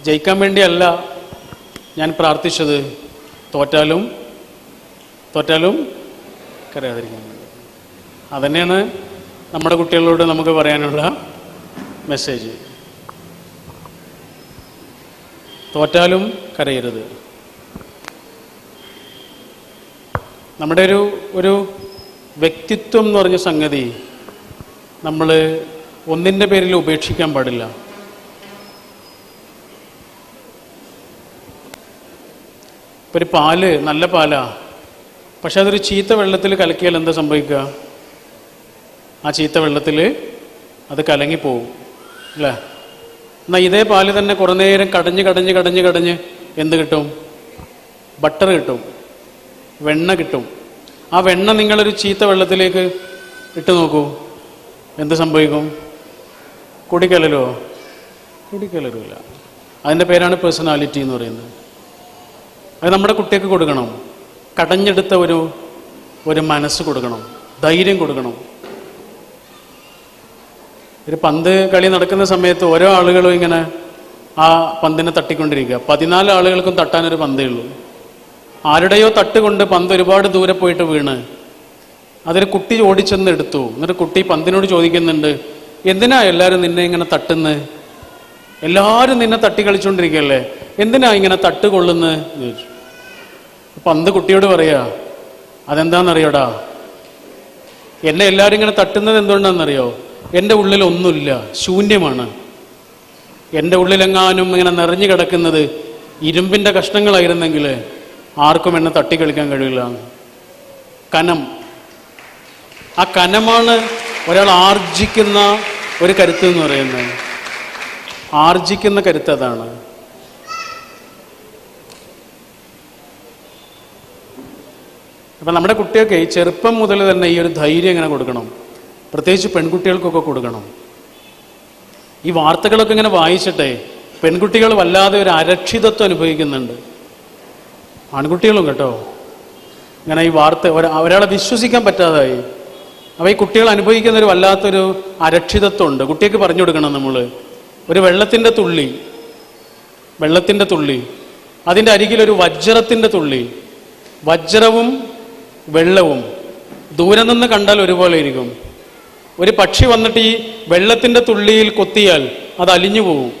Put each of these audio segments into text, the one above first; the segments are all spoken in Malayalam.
ജയിക്കാൻ വേണ്ടിയല്ല ഞാൻ പ്രാർത്ഥിച്ചത്. തോറ്റാലും തോറ്റാലും കരയാതിരിക്കാൻ വേണ്ടി. അതന്നെയാണ് നമ്മുടെ കുട്ടികളോട് നമുക്ക് പറയാനുള്ള മെസ്സേജ് തോറ്റാലും കരയരുത്. നമ്മുടെ ഒരു ഒരു വ്യക്തിത്വം എന്ന് പറഞ്ഞ സംഗതി നമ്മൾ ഒന്നിന്റെ പേരിൽ ഉപേക്ഷിക്കാൻ പാടില്ല. ഒരു പാൽ നല്ല പാലാ. പക്ഷെ അതൊരു ചീത്ത വെള്ളത്തിൽ കലക്കിയാൽ എന്താ സംഭവിക്കുക? ആ ചീത്ത വെള്ളത്തിൽ അത് കലങ്ങിപ്പോവും അല്ലേ? എന്നാൽ ഇതേ പാൽ തന്നെ കുറേ നേരം കടഞ്ഞ് കടഞ്ഞ് കടഞ്ഞ് കടഞ്ഞ് എന്ത് കിട്ടും? ബട്ടർ കിട്ടും വെണ്ണ കിട്ടും. ആ വെണ്ണ നിങ്ങളൊരു ചീത്ത വെള്ളത്തിലേക്ക് ഇട്ട് നോക്കൂ എന്ത് സംഭവിക്കും? കുടിക്കലരോ കുടിക്കലരുമില്ല അതിന്റെ പേരാണ് പേഴ്സണാലിറ്റി എന്ന് പറയുന്നത്. അത് നമ്മുടെ കുട്ടിക്ക് കൊടുക്കണം. കടഞ്ഞെടുത്ത ഒരു ഒരു മനസ്സ് കൊടുക്കണം. ധൈര്യം കൊടുക്കണം. ഒരു പന്ത് കളി നടക്കുന്ന സമയത്ത് ഓരോ ആളുകളും ഇങ്ങനെ ആ പന്തിനെ തട്ടിക്കൊണ്ടിരിക്കുക. പതിനാല് ആളുകൾക്കും തട്ടാനൊരു പന്തേ ഉള്ളൂ. ആരുടെയോ തട്ടുകൊണ്ട് പന്ത് ഒരുപാട് ദൂരെ പോയിട്ട് വീണ്. അതൊരു കുട്ടി ഓടിച്ചെന്ന് എടുത്തു. എന്നിട്ട് കുട്ടി പന്തിനോട് ചോദിക്കുന്നുണ്ട് എന്തിനാ എല്ലാവരും നിന്നെ ഇങ്ങനെ തട്ടുന്നത് എല്ലാവരും നിന്നെ തട്ടി കളിച്ചുകൊണ്ടിരിക്കുകയല്ലേ എന്തിനാ ഇങ്ങനെ തട്ട് കൊള്ളുന്നത് എന്ന് ചോദിച്ചു പന്ത് കുട്ടിയോട് പറയാ അതെന്താണെന്നറിയോടാ എന്നെ എല്ലാവരും ഇങ്ങനെ തട്ടുന്നത് എന്തുകൊണ്ടാണെന്നറിയോ എന്റെ ഉള്ളിൽ ഒന്നുമില്ല ശൂന്യമാണ്. എന്റെ ഉള്ളിലെങ്ങാനും ഇങ്ങനെ നിറഞ്ഞു കിടക്കുന്നത് ഇരുമ്പിന്റെ കഷ്ണങ്ങളായിരുന്നെങ്കിൽ ആർക്കും എന്നെ തട്ടി കളിക്കാൻ കഴിയില്ല. കനം. ആ കനമാണ് ഒരാൾ ആർജിക്കുന്ന ഒരു കരുത്ത് എന്ന് പറയുന്നത്. ആർജിക്കുന്ന കരുത്ത് അതാണ്. അപ്പം നമ്മുടെ കുട്ടികൾക്ക് ചെറുപ്പം മുതൽ തന്നെ ഈ ഒരു ധൈര്യം ഇങ്ങനെ കൊടുക്കണം? പ്രത്യേകിച്ച് പെൺകുട്ടികൾക്കൊക്കെ കൊടുക്കണം. ഈ വാർത്തകളൊക്കെ ഇങ്ങനെ വായിച്ചിട്ടെ പെൺകുട്ടികൾ വല്ലാതെ ഒരു അരക്ഷിതത്വം അനുഭവിക്കുന്നുണ്ട്. ആൺകുട്ടികളും കേട്ടോ. ഇങ്ങനെ ഈ വാർത്ത ഒര- ഒരാളെ വിശ്വസിക്കാൻ പറ്റാതായി. അപ്പോൾ ഈ കുട്ടികൾ അനുഭവിക്കുന്ന ഒരു വല്ലാത്തൊരു അരക്ഷിതത്വം ഉണ്ട്. കുട്ടിക്ക് പറഞ്ഞു കൊടുക്കണം നമ്മൾ ഒരു വെള്ളത്തിന്റെ തുള്ളി വെള്ളത്തിന്റെ തുള്ളി അതിന്റെ അരികിലൊരു വജ്രത്തിന്റെ തുള്ളി വജ്രവും വെള്ളവും ദൂരെ നിന്ന് കണ്ടാൽ ഒരുപോലെ ഇരിക്കും. ഒരു പക്ഷി വന്നിട്ട് ഈ വെള്ളത്തിന്റെ തുള്ളിയിൽ കൊത്തിയാൽ അത് അലിഞ്ഞു പോകും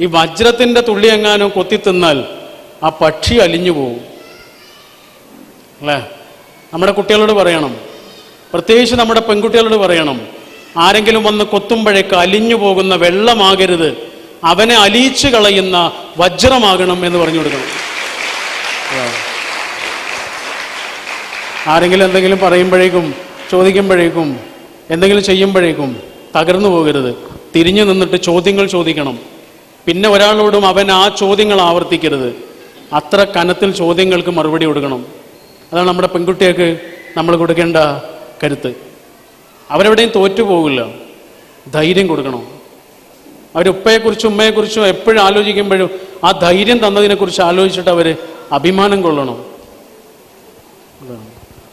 ഈ വജ്രത്തിന്റെ തുള്ളി എങ്ങാനും കൊത്തി തിന്നാൽ ആ പക്ഷി അലിഞ്ഞു പോകും അല്ലേ? നമ്മുടെ കുട്ടികളോട് പറയണം. പ്രത്യേകിച്ച് നമ്മുടെ പെൺകുട്ടികളോട് പറയണം. ആരെങ്കിലും വന്ന് കൊത്തുമ്പോഴേക്ക് അലിഞ്ഞു പോകുന്ന വെള്ളമാകരുത്. അവനെ അലിയിച്ചു കളയുന്ന വജ്രമാകണം എന്ന് പറഞ്ഞു കൊടുക്കണം. ആരെങ്കിലും എന്തെങ്കിലും പറയുമ്പോഴേക്കും ചോദിക്കുമ്പോഴേക്കും എന്തെങ്കിലും ചെയ്യുമ്പോഴേക്കും തകർന്നു പോകരുത്. തിരിഞ്ഞു നിന്നിട്ട് ചോദ്യങ്ങൾ ചോദിക്കണം. പിന്നെ ഒരാളോടും അവൻ ആ ചോദ്യങ്ങൾ ആവർത്തിക്കരുത്. അത്ര കനത്തിൽ ചോദ്യങ്ങൾക്ക് മറുപടി കൊടുക്കണം. അതാണ് നമ്മുടെ പെൺകുട്ടികൾക്ക് നമ്മൾ കൊടുക്കേണ്ട കരുത്ത്. അവരെവിടെയും തോറ്റു പോകില്ല. ധൈര്യം കൊടുക്കണം. അവരുപ്പയെക്കുറിച്ചും ഉമ്മയെക്കുറിച്ചും എപ്പോഴും ആലോചിക്കുമ്പോഴും ആ ധൈര്യം തന്നതിനെക്കുറിച്ച് ആലോചിച്ചിട്ട് അവർ അഭിമാനം കൊള്ളണം.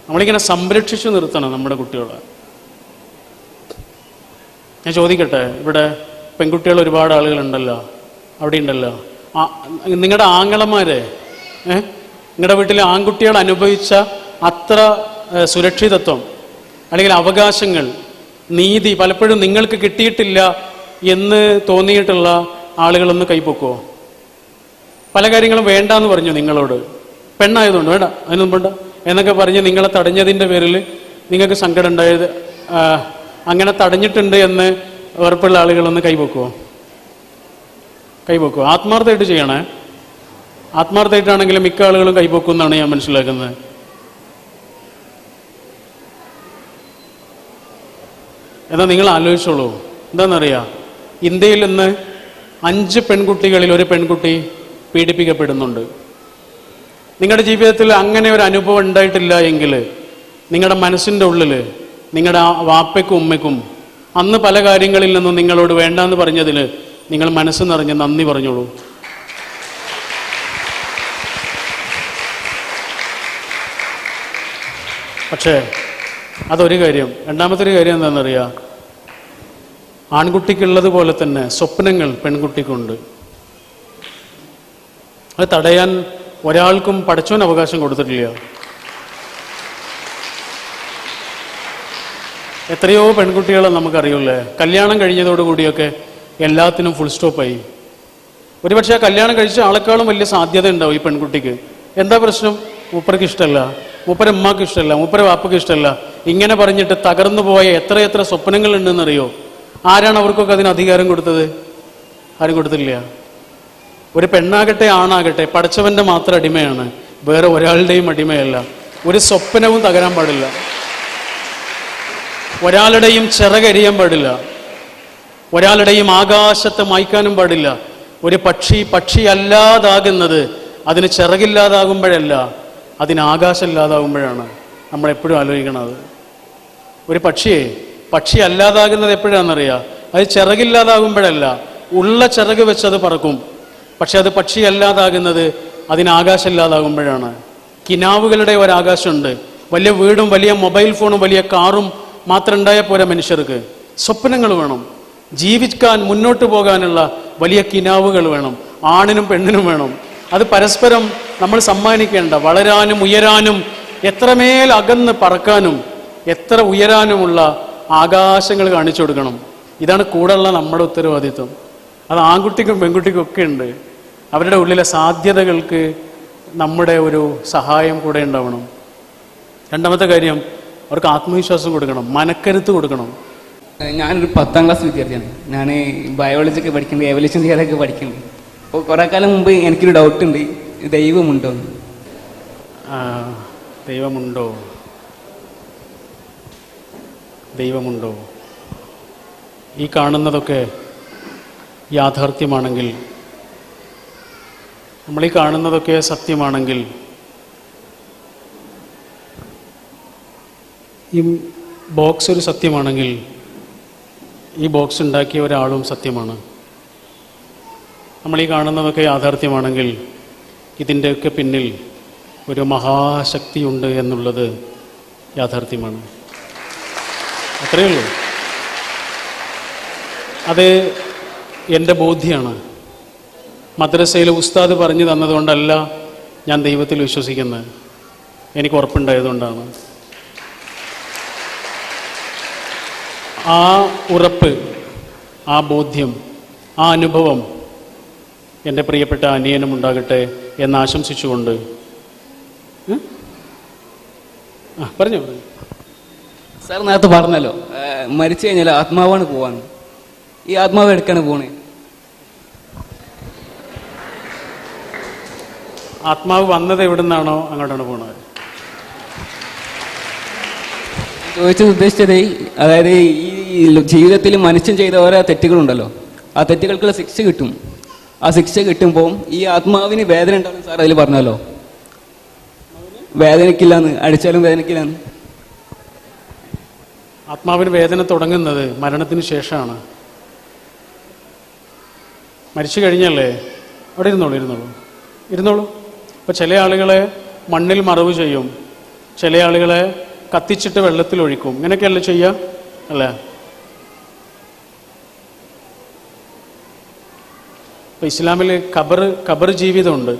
നമ്മളിങ്ങനെ സംരക്ഷിച്ചു നിർത്തണം നമ്മുടെ കുട്ടികളെ. ഞാൻ ചോദിക്കട്ടെ ഇവിടെ പെൺകുട്ടികൾ ഒരുപാട് ആളുകളുണ്ടല്ലോ അവിടെ ഉണ്ടല്ലോ നിങ്ങളുടെ ആങ്ങളമാരെ നിങ്ങളുടെ വീട്ടിലെ ആൺകുട്ടികൾ അനുഭവിച്ച അത്ര സുരക്ഷിതത്വം അല്ലെങ്കിൽ അവകാശങ്ങൾ നീതി പലപ്പോഴും നിങ്ങൾക്ക് കിട്ടിയിട്ടില്ല എന്ന് തോന്നിയിട്ടുള്ള ആളുകളൊന്ന് കൈപ്പൊക്കോ പല കാര്യങ്ങളും വേണ്ട എന്ന് പറഞ്ഞു നിങ്ങളോട്. പെണ്ണായതുകൊണ്ട് വേണ്ട അതിനൊന്നും വേണ്ട. എന്നൊക്കെ പറഞ്ഞ് നിങ്ങളെ തടഞ്ഞതിന്റെ പേരിൽ നിങ്ങൾക്ക് സങ്കടം ഉണ്ടായത് അങ്ങനെ തടഞ്ഞിട്ടുണ്ട് എന്ന് ഉറപ്പുള്ള ആളുകളൊന്ന് കൈവെക്കുമോ കൈവെക്കുമോ ആത്മാർത്ഥമായിട്ട് ചെയ്യണേ. ആത്മാർത്ഥമായിട്ടാണെങ്കിലും മിക്ക ആളുകളും കൈവെക്കും എന്നാണ് ഞാൻ മനസ്സിലാക്കുന്നത്. എന്നാൽ നിങ്ങൾ ആലോചിച്ചോളൂ. എന്താണെന്നറിയാം? ഇന്ത്യയിൽ ഇന്ന് അഞ്ച് പെൺകുട്ടികളിൽ ഒരു പെൺകുട്ടി പീഡിപ്പിക്കപ്പെടുന്നുണ്ട്. നിങ്ങളുടെ ജീവിതത്തിൽ അങ്ങനെ ഒരു അനുഭവം ഉണ്ടായിട്ടില്ല എങ്കിൽ നിങ്ങളുടെ മനസ്സിന്റെ ഉള്ളിൽ നിങ്ങളുടെ വാപ്പയ്ക്കും ഉമ്മയ്ക്കും അന്ന് പല കാര്യങ്ങളിൽ നിന്നും നിങ്ങളോട് വേണ്ടെന്ന് പറഞ്ഞതിൽ നിങ്ങൾ മനസ്സ് നിറഞ്ഞ് നന്ദി പറഞ്ഞോളൂ. പക്ഷേ അതൊരു കാര്യം. രണ്ടാമത്തെ ഒരു കാര്യം എന്താണെന്നറിയാ? ആൺകുട്ടിക്കുള്ളത് പോലെ തന്നെ സ്വപ്നങ്ങൾ പെൺകുട്ടിക്കുണ്ട്. അത് തടയാൻ ഒരാൾക്കും പഠിച്ചവൻ അവകാശം കൊടുത്തിട്ടില്ല. എത്രയോ പെൺകുട്ടികളെ നമുക്കറിയില്ലേ കല്യാണം കഴിഞ്ഞതോടുകൂടിയൊക്കെ എല്ലാത്തിനും ഫുൾ സ്റ്റോപ്പായി ഒരുപക്ഷെ ആ കല്യാണം കഴിച്ച ആളെക്കാളും വലിയ സാധ്യത ഉണ്ടാവും ഈ പെൺകുട്ടിക്ക്. എന്താ പ്രശ്നം? മൂപ്പർക്ക് ഇഷ്ടമല്ല മൂപ്പര ഉമ്മാക്ക് ഇഷ്ടമല്ല മൂപ്പര വാപ്പക്ക് ഇഷ്ടമല്ല ഇങ്ങനെ പറഞ്ഞിട്ട് തകർന്നു പോയ എത്ര സ്വപ്നങ്ങൾ ഉണ്ടെന്നറിയോ ആരാണ് അവർക്കൊക്കെ അതിന് അധികാരം കൊടുത്തത്? ആരും കൊടുത്തില്ല ഒരു പെണ്ണാകട്ടെ ആണാകട്ടെ പഠിച്ചവന്റെ മാത്രം അടിമയാണ്. വേറെ ഒരാളുടെയും അടിമയല്ല. ഒരു സ്വപ്നവും തകരാൻ പാടില്ല. ഒരാളുടെയും ചിറകരിയാൻ പാടില്ല. ഒരാളുടെയും ആകാശത്തെ മായ്ക്കാനും പാടില്ല. ഒരു പക്ഷി പക്ഷിയല്ലാതാകുന്നത് അതിന് ചിറകില്ലാതാകുമ്പോഴല്ല അതിന് ആകാശമില്ലാതാകുമ്പോഴാണ്. നമ്മൾ എപ്പോഴും ആലോചിക്കണത് ഒരു പക്ഷിയെ പക്ഷി അല്ലാതാകുന്നത് എപ്പോഴാണെന്നറിയാം? അത് ചിറകില്ലാതാകുമ്പോഴല്ല ഉള്ള ചിറക് വെച്ച് അത് പറക്കും. പക്ഷെ അത് പക്ഷി അല്ലാതാകുന്നത് അതിന് ഇല്ലാതാകുമ്പോഴാണ് കിനാവുകളുടെ ഒരാകാശമുണ്ട്. വലിയ വീടും വലിയ മൊബൈൽ ഫോണും വലിയ കാറും മാത്രം ഉണ്ടായാൽ പോരാ മനുഷ്യർക്ക്. സ്വപ്നങ്ങൾ വേണം. ജീവിക്കാൻ മുന്നോട്ട് പോകാനുള്ള വലിയ കിനാവുകൾ വേണം. ആണിനും പെണ്ണിനും വേണം. അത് പരസ്പരം നമ്മൾ സമ്മാനിക്കേണ്ട. വളരാനും ഉയരാനും എത്രമേൽ അകന്ന് പറക്കാനും എത്ര ഉയരാനുമുള്ള ആകാശങ്ങൾ കാണിച്ചു കൊടുക്കണം. ഇതാണ് കൂടെയുള്ള നമ്മുടെ ഉത്തരവാദിത്വം. അത് ആൺകുട്ടിക്കും പെൺകുട്ടിക്കും ഒക്കെ ഉണ്ട്. അവരുടെ ഉള്ളിലെ സാധ്യതകൾക്ക് നമ്മുടെ ഒരു സഹായം കൂടെ ഉണ്ടാവണം. രണ്ടാമത്തെ കാര്യം അവർക്ക് ആത്മവിശ്വാസം കൊടുക്കണം മനക്കരുത്ത് കൊടുക്കണം. ഞാനൊരു പത്താം ക്ലാസ് വിദ്യാർത്ഥിയാണ്. ഞാൻ ബയോളജി ഒക്കെ പഠിക്കുന്നുണ്ട് എവല്യൂഷൻ തിയറി ഒക്കെ പഠിക്കുന്നുണ്ട് അപ്പോൾ കുറേ കാലം മുമ്പ് എനിക്കൊരു ഡൗട്ട് ഉണ്ട്. ദൈവമുണ്ടോ ദൈവമുണ്ടോ? ദൈവമുണ്ടോ? ഈ കാണുന്നതൊക്കെ യാഥാർത്ഥ്യമാണെങ്കിൽ നമ്മൾ ഈ കാണുന്നതൊക്കെ സത്യമാണെങ്കിൽ ഈ ബോക്സ് ഒരു സത്യമാണെങ്കിൽ ഈ ബോക്സ് ഉണ്ടാക്കിയ ഒരാളും സത്യമാണ്. നമ്മൾ ഈ കാണുന്നതൊക്കെ യാഥാർത്ഥ്യമാണെങ്കിൽ ഇതിന്റെയൊക്കെ പിന്നിൽ ഒരു മഹാശക്തിയുണ്ട് എന്നുള്ളത് യാഥാർത്ഥ്യമാണ്. അത്രയേ ഉള്ളൂ. അത് എന്റെ ബോധ്യമാണ് മദ്രസയിലെ ഉസ്താദ് പറഞ്ഞു തന്നതുകൊണ്ടല്ല ഞാൻ ദൈവത്തിൽ വിശ്വസിക്കുന്നത്. എനിക്ക് ഉറപ്പുണ്ടായതുകൊണ്ടാണ്. ആ ഉറപ്പ് ആ ബോധ്യം ആ അനുഭവം എന്റെ പ്രിയപ്പെട്ട അനിയനും ഉണ്ടാകട്ടെ എന്ന് ആശംസിച്ചുകൊണ്ട്? ആ പറഞ്ഞു സാർ നേരത്തെ പറഞ്ഞല്ലോ മരിച്ചു കഴിഞ്ഞാൽ ആത്മാവാണ് പോവാൻ. ഈ ആത്മാവ് എടുക്കാണ് പോണേ? ആത്മാവ് വന്നത് എവിടെ നിന്നാണോ അങ്ങോട്ടാണ് പോണത്. ചോദിച്ചത് ഉദ്ദേശിച്ചത് അതായത് ഈ ജീവിതത്തിൽ മനുഷ്യൻ ചെയ്ത ഓരോ തെറ്റുകളുണ്ടല്ലോ. ആ തെറ്റുകൾക്കുള്ള ശിക്ഷ കിട്ടും. ആ ശിക്ഷ കിട്ടുമ്പോൾ ഈ ആത്മാവിന് വേദന ഉണ്ടാവും സാർ അതിൽ പറഞ്ഞല്ലോ വേദനക്കില്ലാന്ന് അടിച്ചാലും വേദനക്കില്ലാന്ന് ആത്മാവിന് വേദന തുടങ്ങുന്നത് മരണത്തിന് ശേഷമാണ്. മരിച്ചു കഴിഞ്ഞല്ലേ? അവിടെ ഇരുന്നോളൂ ഇരുന്നോളൂ. ഇരുന്നോളൂ. ഇപ്പം ചില ആളുകളെ മണ്ണിൽ മറവ് ചെയ്യും. ചില ആളുകളെ കത്തിച്ചിട്ട് വെള്ളത്തിൽ ഒഴിക്കും. ഇങ്ങനെയൊക്കെയല്ലേ ചെയ്യുക അല്ലേ? ഇപ്പോൾ ഇസ്ലാമിൽ ഖബർ ഖബർ ജീവിതമുണ്ട്.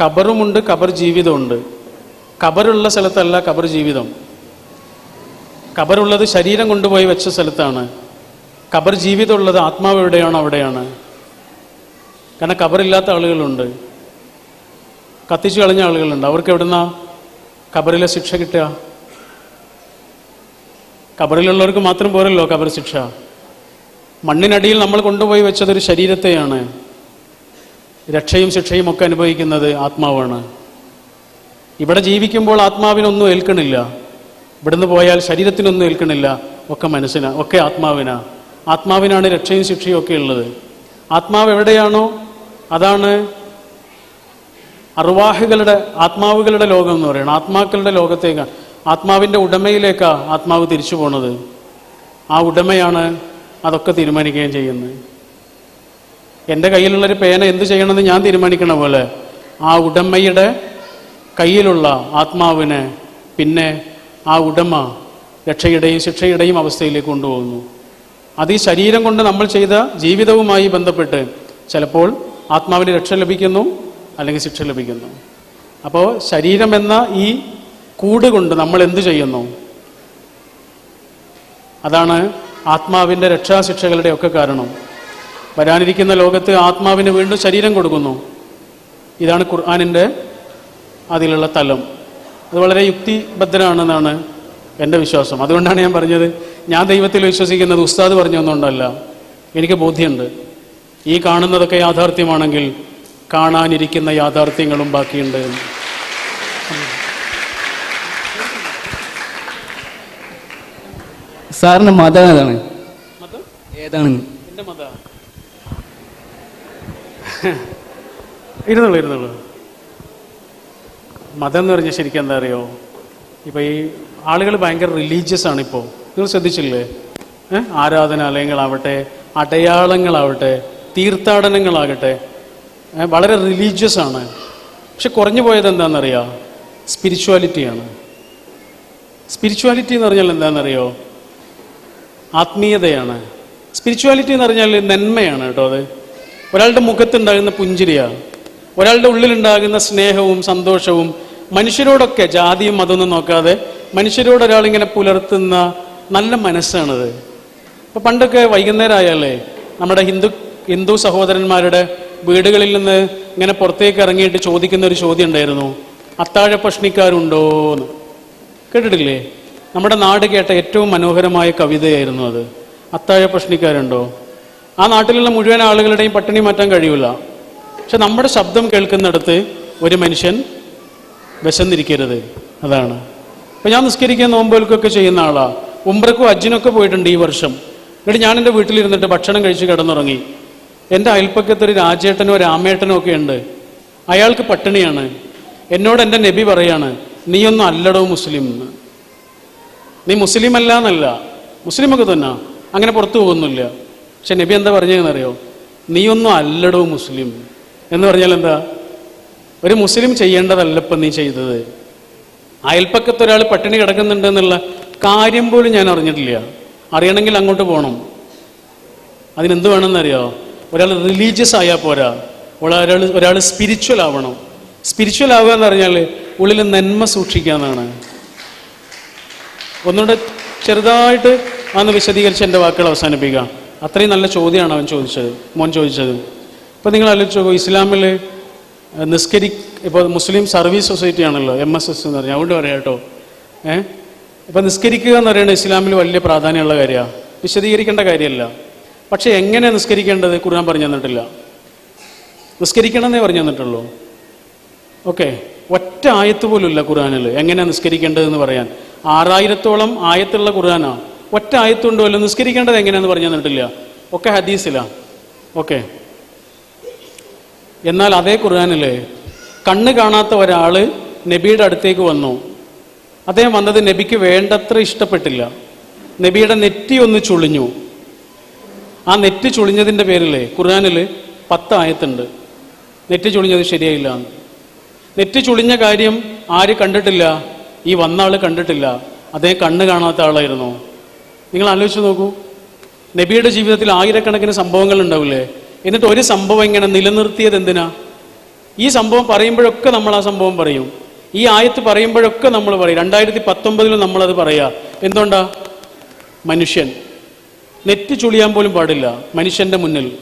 ഖബറുമുണ്ട് ഖബർ ജീവിതമുണ്ട്. ഖബറുള്ള സ്ഥലത്തല്ല ഖബർ ജീവിതം. ഖബറുള്ളത് ശരീരം കൊണ്ടുപോയി വെച്ച സ്ഥലത്താണ്. ഖബർ ജീവിതമുള്ളത് ആത്മാവ് എവിടെയാണോ അവിടെയാണ്. കാരണം ഖബറില്ലാത്ത ആളുകളുണ്ട്. കത്തിച്ചു കളഞ്ഞ ആളുകളുണ്ട്. അവർക്ക് എവിടുന്ന? കബറിലെ ശിക്ഷ കിട്ടുക. കബറിലുള്ളവർക്ക് മാത്രം പോരല്ലോ കബർ ശിക്ഷ. മണ്ണിനടിയിൽ നമ്മൾ കൊണ്ടുപോയി വെച്ചതൊരു ശരീരത്തെയാണ് രക്ഷയും ശിക്ഷയും ഒക്കെ അനുഭവിക്കുന്നത് ആത്മാവാണ്. ഇവിടെ ജീവിക്കുമ്പോൾ ആത്മാവിനൊന്നും ഏൽക്കണില്ല. ഇവിടുന്ന് പോയാൽ ശരീരത്തിനൊന്നും ഏൽക്കണില്ല. ഒക്കെ മനസ്സിന് ഒക്കെ ആത്മാവിനാ. ആത്മാവിനാണ് രക്ഷയും ശിക്ഷയും ഒക്കെ ഉള്ളത്. ആത്മാവ് എവിടെയാണോ? അതാണ് അർവാഹുകളുടെ ആത്മാവുകളുടെ ലോകം എന്ന് പറയുന്നത്. ആത്മാക്കളുടെ ലോകത്തേക്കാണ് ആത്മാവിന്റെ ഉടമയിലേക്കാണ് ആത്മാവ് തിരിച്ചു പോണത്. ആ ഉടമയാണ് അതൊക്കെ തീരുമാനിക്കുകയും ചെയ്യുന്നത്. എന്റെ കയ്യിലുള്ളൊരു പേന എന്ത് ചെയ്യണമെന്ന് ഞാൻ തീരുമാനിക്കണ പോലെ ആ ഉടമയുടെ കയ്യിലുള്ള ആത്മാവിനെ പിന്നെ ആ ഉടമ രക്ഷയുടെയും ശിക്ഷയുടെയും അവസ്ഥയിലേക്ക് കൊണ്ടുപോകുന്നു. അത് ഈ ശരീരം കൊണ്ട് നമ്മൾ ചെയ്ത ജീവിതവുമായി ബന്ധപ്പെട്ട് ചിലപ്പോൾ ആത്മാവിന് രക്ഷ ലഭിക്കുന്നു അല്ലെങ്കിൽ ശിക്ഷ ലഭിക്കുന്നു. അപ്പോൾ ശരീരം എന്ന ഈ കൂട് കൊണ്ട് നമ്മൾ എന്ത് ചെയ്യുന്നു? അതാണ് ആത്മാവിന്റെ രക്ഷാശിക്ഷകളുടെ ഒക്കെ കാരണം. വരാനിരിക്കുന്ന ലോകത്ത് ആത്മാവിന് വീണ്ടും ശരീരം കൊടുക്കുന്നു. ഇതാണ് ഖുർആാനിന്റെ അതിലുള്ള തലം. അത് വളരെ യുക്തിബദ്ധനാണെന്നാണ് എന്റെ വിശ്വാസം. അതുകൊണ്ടാണ് ഞാൻ പറഞ്ഞത് ഞാൻ ദൈവത്തിൽ വിശ്വസിക്കുന്നത് ഉസ്താദ് പറഞ്ഞൊന്നുകൊണ്ടല്ല. എനിക്ക് ബോധ്യമുണ്ട്. ഈ കാണുന്നതൊക്കെ യാഥാർത്ഥ്യമാണെങ്കിൽ കാണാനിരിക്കുന്ന യാഥാർത്ഥ്യങ്ങളും ബാക്കിയുണ്ട്. സാറിന് സാറിന്റെ മതം ഏതാണ്? ഏതാണ്? മത. ഇരുന്നുള്ളൂ ഇരുന്നുള്ളൂ മതം എന്ന് പറഞ്ഞാൽ ശരിക്കും എന്താ അറിയോ? ഇപ്പം ഈ ആളുകൾ ഭയങ്കര റിലീജിയസ് ആണ് ഇപ്പോൾ നിങ്ങൾ ശ്രദ്ധിച്ചില്ലേ? ആരാധനാലയങ്ങളാവട്ടെ അടയാളങ്ങളാവട്ടെ തീർത്ഥാടനങ്ങളാകട്ടെ? വളരെ റിലീജിയസ് ആണ്. പക്ഷെ കുറഞ്ഞു പോയത് എന്താണെന്നറിയോ? സ്പിരിച്വാലിറ്റിയാണ് സ്പിരിച്വാലിറ്റി എന്ന് പറഞ്ഞാൽ എന്താണെന്നറിയോ? ആത്മീയതയാണ്. സ്പിരിച്വാലിറ്റി എന്ന് പറഞ്ഞാൽ നന്മയാണ് കേട്ടോ അത്. ഒരാളുടെ മുഖത്തുണ്ടാകുന്ന പുഞ്ചിരിയാണ് ഒരാളുടെ ഉള്ളിലുണ്ടാകുന്ന സ്നേഹവും സന്തോഷവും മനുഷ്യരോടൊക്കെ ജാതിയും മതമൊന്നും നോക്കാതെ മനുഷ്യരോട് ഒരാളിങ്ങനെ പുലർത്തുന്ന നല്ല മനസ്സാണത്. ഇപ്പൊ പണ്ടൊക്കെ വൈകുന്നേരം ആയാലേ നമ്മുടെ ഹിന്ദു ഹിന്ദു സഹോദരന്മാരുടെ വീടുകളിൽ നിന്ന് ഇങ്ങനെ പുറത്തേക്ക് ഇറങ്ങിയിട്ട് ചോദിക്കുന്ന ഒരു ചോദ്യം ഉണ്ടായിരുന്നു. അത്താഴ പ്രശ്നിക്കാരുണ്ടോ എന്ന്. കേട്ടിട്ടില്ലേ? നമ്മുടെ നാട് കേട്ട ഏറ്റവും മനോഹരമായ കവിതയായിരുന്നു അത്. അത്താഴ പ്രശ്നിക്കാരുണ്ടോ ആ നാട്ടിലുള്ള മുഴുവൻ ആളുകളുടെയും പട്ടിണി മാറ്റാൻ കഴിയില്ല പക്ഷെ നമ്മുടെ ശബ്ദം കേൾക്കുന്നിടത്ത് ഒരു മനുഷ്യൻ വിശന്നിരിക്കരുത്. അതാണ്. അപ്പൊ ഞാൻ നിസ്കരിക്കാൻ നോമ്പോൽക്കൊക്കെ ചെയ്യുന്ന ആളാ. ഉംബ്രക്കും അജ്ജിനൊക്കെ പോയിട്ടുണ്ട് ഈ വർഷം. എന്നിട്ട് ഞാൻ എന്റെ വീട്ടിലിരുന്നിട്ട് ഭക്ഷണം കഴിച്ച് കിടന്നുറങ്ങി. എന്റെ അയൽപ്പക്കത്ത് ഒരു രാജേട്ടനോ രാമേട്ടനോ ഒക്കെ ഉണ്ട്. അയാൾക്ക് പട്ടിണിയാണ്. എന്നോട് എന്റെ നബി പറയാണ് നീയൊന്നും അല്ലടോ മുസ്ലിം. എന്ന് നീ മുസ്ലിം അല്ല എന്നല്ല മുസ്ലിമൊക്കെ തന്നെ. അങ്ങനെ പുറത്തു പോകുന്നില്ല. പക്ഷെ നബി എന്താ പറഞ്ഞതെന്നറിയോ? നീയൊന്നും അല്ലടോ മുസ്ലിം. എന്ന് പറഞ്ഞാൽ എന്താ? ഒരു മുസ്ലിം ചെയ്യേണ്ടതല്ല ഇപ്പം നീ ചെയ്തത്. അയൽപ്പക്കത്ത് ഒരാൾ പട്ടിണി കിടക്കുന്നുണ്ട് എന്നുള്ള കാര്യം പോലും ഞാൻ അറിഞ്ഞിട്ടില്ല. അറിയണമെങ്കിൽ അങ്ങോട്ട് പോകണം അതിനെന്ത് വേണമെന്നറിയോ? ഒരാൾ റിലീജിയസ് ആയാൽ പോരാ. ഒരാൾ ഒരാൾ സ്പിരിച്വൽ ആവണം. സ്പിരിച്വൽ ആവുക എന്ന് പറഞ്ഞാൽ ഉള്ളിൽ നന്മ സൂക്ഷിക്കാന്നാണ് ഒന്നുകൂടെ ചെറുതായിട്ട് അന്ന് വിശദീകരിച്ച് എന്റെ വാക്കുകൾ അവസാനിപ്പിക്കാം അത്രയും നല്ല ചോദ്യമാണ് അവൻ ചോദിച്ചത് മോൻ ചോദിച്ചത്. ഇപ്പം നിങ്ങൾ ആലോചിച്ച് നോക്കൂ ഇസ്ലാമിൽ നിസ്കരി ഇപ്പോൾ മുസ്ലിം സർവീസ് സൊസൈറ്റി ആണല്ലോ എം എസ് എസ് എന്ന് പറഞ്ഞാൽ അതുകൊണ്ട് പറയാം കേട്ടോ. ഏഹ് ഇപ്പം നിസ്കരിക്കുക എന്ന് പറയുന്നത് ഇസ്ലാമിൽ വലിയ പ്രാധാന്യമുള്ള കാര്യമാണ്. വിശദീകരിക്കേണ്ട കാര്യമല്ല. പക്ഷേ എങ്ങനെ നിസ്കരിക്കേണ്ടത് ഖുർആൻ പറഞ്ഞു തന്നിട്ടില്ല. നിസ്കരിക്കണമെന്നേ പറഞ്ഞു തന്നിട്ടുള്ളൂ. ഓക്കെ ഒറ്റ ആയത്ത് പോലുമില്ല ഖുർആനിൽ എങ്ങനെയാണ് നിസ്കരിക്കേണ്ടതെന്ന് പറയാൻ. ആറായിരത്തോളം ആയത്തുള്ള ഖുർആനാണ് ഒറ്റ ആയത്തുണ്ടോ അല്ലോ? നിസ്കരിക്കേണ്ടത് എങ്ങനെയാന്ന് പറഞ്ഞു തന്നിട്ടില്ല. ഒക്കെ ഹദീസിലാ. ഓക്കെ. എന്നാൽ അതേ ഖുർആാനിൽ കണ്ണ് കാണാത്ത ഒരാൾ നബിയുടെ അടുത്തേക്ക് വന്നു. അദ്ദേഹം വന്നത് നബിക്ക് വേണ്ടത്ര ഇഷ്ടപ്പെട്ടില്ല. നബിയുടെ നെറ്റി ഒന്ന് ചുളിഞ്ഞു. ആ നെറ്റ് ചുളിഞ്ഞതിന്റെ പേരിൽ ഖുർആനിൽ പത്ത് ആയത്തുണ്ട് നെറ്റ് ചുളിഞ്ഞത് ശരിയായില്ല എന്ന്. നെറ്റ് ചുളിഞ്ഞ കാര്യം ആര് കണ്ടിട്ടില്ല ഈ വന്ന ആൾ കണ്ടിട്ടില്ല അദ്ദേഹം കണ്ണ് കാണാത്ത ആളായിരുന്നു. നിങ്ങൾ ആലോചിച്ച് നോക്കൂ. നബിയുടെ ജീവിതത്തിൽ ആയിരക്കണക്കിന് സംഭവങ്ങൾ ഉണ്ടാവില്ലേ? എന്നിട്ട് ഒരു സംഭവം ഇങ്ങനെ നിലനിർത്തിയത് എന്തിനാ? ഈ സംഭവം പറയുമ്പോഴൊക്കെ നമ്മൾ ആ സംഭവം പറയും. ഈ ആയത്ത് പറയുമ്പോഴൊക്കെ നമ്മൾ പറയും. രണ്ടായിരത്തി പത്തൊമ്പതിലും നമ്മളത് പറയാ. എന്തുകൊണ്ടാ? മനുഷ്യൻ. നെറ്റ് ചുളിയാൻ പോലും പാടില്ല മനുഷ്യന്റെ മുന്നിൽ.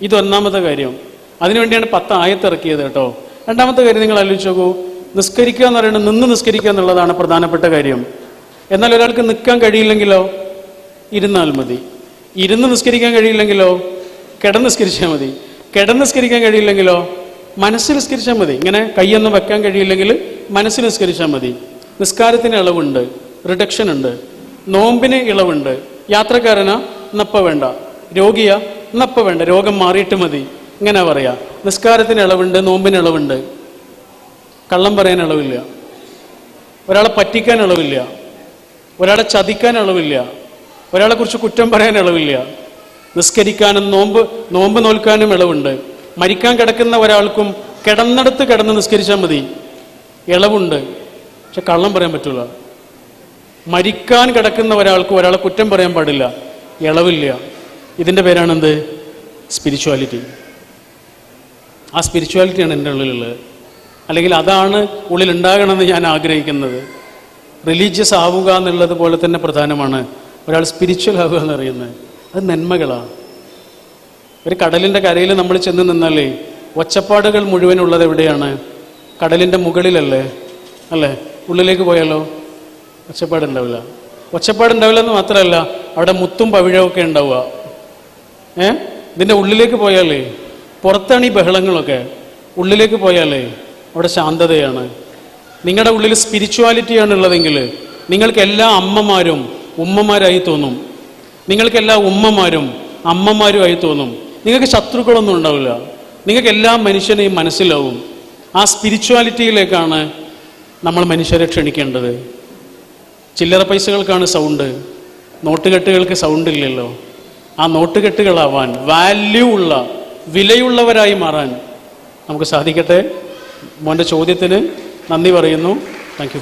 ഇത് ഒന്നാമത്തെ കാര്യം. അതിനുവേണ്ടിയാണ് പത്ത് ആയത്തിറക്കിയത് കേട്ടോ. രണ്ടാമത്തെ കാര്യം നിങ്ങൾ ആലോചിച്ച് നോക്കൂ. നിസ്കരിക്കുക എന്ന് പറയുന്നത് നിന്ന് നിസ്കരിക്കുക എന്നുള്ളതാണ് പ്രധാനപ്പെട്ട കാര്യം. എന്നാൽ ഒരാൾക്ക് നിൽക്കാൻ കഴിയില്ലെങ്കിലോ? ഇരുന്നാൽ മതി. ഇരുന്ന് നിസ്കരിക്കാൻ കഴിയില്ലെങ്കിലോ? കിടന്ന് നിസ്കരിച്ചാൽ മതി. കിടന്ന് നിസ്കരിക്കാൻ കഴിയില്ലെങ്കിലോ? മനസ്സിൽ നിസ്കരിച്ചാൽ മതി. ഇങ്ങനെ കൈയൊന്നും വെക്കാൻ കഴിയില്ലെങ്കിൽ മനസ്സിൽ നിസ്കരിച്ചാൽ മതി. നിസ്കാരത്തിന് ഇളവുണ്ട്. റിഡക്ഷൻ ഉണ്ട്. നോമ്പിന് ഇളവുണ്ട്. യാത്രക്കാരനാ നപ്പ വേണ്ട. രോഗിയാ നപ്പ വേണ്ട. രോഗം മാറിയിട്ട് മതി. ഇങ്ങനെ പറയാ. നിസ്കാരത്തിന് ഇളവുണ്ട് നോമ്പിന് ഇളവുണ്ട്. കള്ളം പറയാൻ ഇളവില്ല. ഒരാളെ പറ്റിക്കാൻ ഇളവില്ല. ഒരാളെ ചതിക്കാൻ ഇളവില്ല. ഒരാളെ കുറിച്ച് കുറ്റം പറയാൻ ഇളവില്ല. നിസ്കരിക്കാനും നോമ്പ് നോമ്പ് നോൽക്കാനും ഇളവുണ്ട്. മരിക്കാൻ കിടക്കുന്ന ഒരാൾക്കും കിടന്നിടത്ത് കിടന്ന് നിസ്കരിച്ചാൽ മതി. ഇളവുണ്ട്. പക്ഷെ കള്ളം പറയാൻ പറ്റൂല. മരിക്കാൻ കിടക്കുന്ന ഒരാൾക്കും ഒരാളെ കുറ്റം പറയാൻ പാടില്ല. ഇളവില്ല. ഇതിന്റെ പേരാണ് എന്ത് സ്പിരിച്വാലിറ്റി ആ സ്പിരിച്വാലിറ്റിയാണ് എന്റെ ഉള്ളിലുള്ളത്. അല്ലെങ്കിൽ അതാണ് ഉള്ളിൽ ഉണ്ടാകണമെന്ന് ഞാൻ ആഗ്രഹിക്കുന്നത്. റിലീജിയസ് ആവുക എന്നുള്ളത് പോലെ തന്നെ പ്രധാനമാണ്. ഒരാൾ സ്പിരിച്വൽ ആവുക എന്ന് പറയുന്നത്. അത് നന്മകളാണ് ഒരു കടലിന്റെ കരയിൽ നമ്മൾ ചെന്ന് നിന്നാലേ ഒച്ചപ്പാടുകൾ മുഴുവൻ ഉള്ളത് എവിടെയാണ്? കടലിന്റെ മുകളിലല്ലേ? അല്ലേ? ഉള്ളിലേക്ക് പോയാലോ? ഒച്ചപ്പാടുണ്ടാവില്ല. ഒച്ചപ്പാടുണ്ടാവില്ല എന്ന് മാത്രമല്ല അവിടെ മുത്തും പവിഴമൊക്കെ ഉണ്ടാവുക. ഏ? ഇതിന്റെ ഉള്ളിലേക്ക് പോയാലേ പുറത്താണ് ഈ ബഹളങ്ങളൊക്കെ. ഉള്ളിലേക്ക് പോയാലേ അവിടെ ശാന്തതയാണ്. നിങ്ങളുടെ ഉള്ളിൽ സ്പിരിച്വാലിറ്റിയാണ് ഉള്ളതെങ്കിൽ നിങ്ങൾക്ക് എല്ലാ അമ്മമാരും ഉമ്മമാരായി തോന്നും. നിങ്ങൾക്ക് എല്ലാ ഉമ്മമാരും അമ്മമാരുമായി തോന്നും. നിങ്ങൾക്ക് ശത്രുക്കളൊന്നും ഉണ്ടാവില്ല. നിങ്ങൾക്ക് എല്ലാ മനുഷ്യനെയും മനസ്സിലാവും. ആ സ്പിരിച്വാലിറ്റിയിലേക്കാണ് നമ്മൾ മനുഷ്യരെ ക്ഷണിക്കേണ്ടത്. ചില്ലറ പൈസകൾക്കാണ് സൗണ്ട്. നോട്ടുകെട്ടുകൾക്ക് സൗണ്ട് ഇല്ലല്ലോ ആ നോട്ടുകെട്ടുകളാവാൻ വാല്യൂ ഉള്ള വിലയുള്ളവരായി മാറാൻ നമുക്ക് സാധിക്കട്ടെ. മോന്റെ ചോദ്യത്തിന് നന്ദി പറയുന്നു. Thank you